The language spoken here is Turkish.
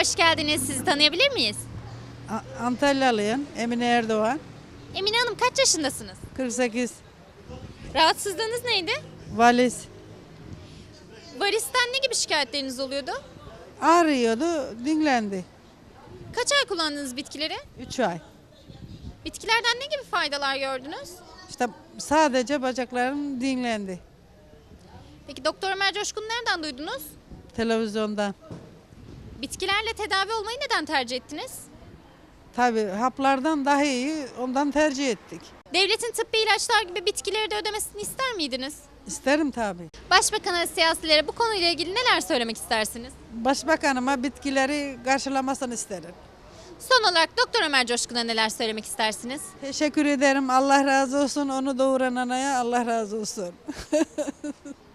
hoş geldiniz. Sizi tanıyabilir miyiz? A- Antalyalıyım. Emine Erdoğan. Emine Hanım kaç yaşındasınız? 48. Rahatsızlığınız neydi? Valiz. Varisten ne gibi şikayetleriniz oluyordu? Ağrıyordu, dinlendi. Kaç ay kullandınız bitkileri? 3 ay. Bitkilerden ne gibi faydalar gördünüz? İşte sadece bacaklarım dinlendi. Peki Doktor Ömer Coşkun'u nereden duydunuz? Televizyondan. Bitkilerle tedavi olmayı neden tercih ettiniz? Tabii haplardan daha iyi ondan tercih ettik. Devletin tıbbi ilaçlar gibi bitkileri de ödemesini ister miydiniz? İsterim tabii. Başbakan'a, siyasilere bu konuyla ilgili neler söylemek istersiniz? Başbakanıma bitkileri karşılamasını isterim. Son olarak Doktor Ömer Coşkun'a neler söylemek istersiniz? Teşekkür ederim. Allah razı olsun. Onu doğuran anaya Allah razı olsun.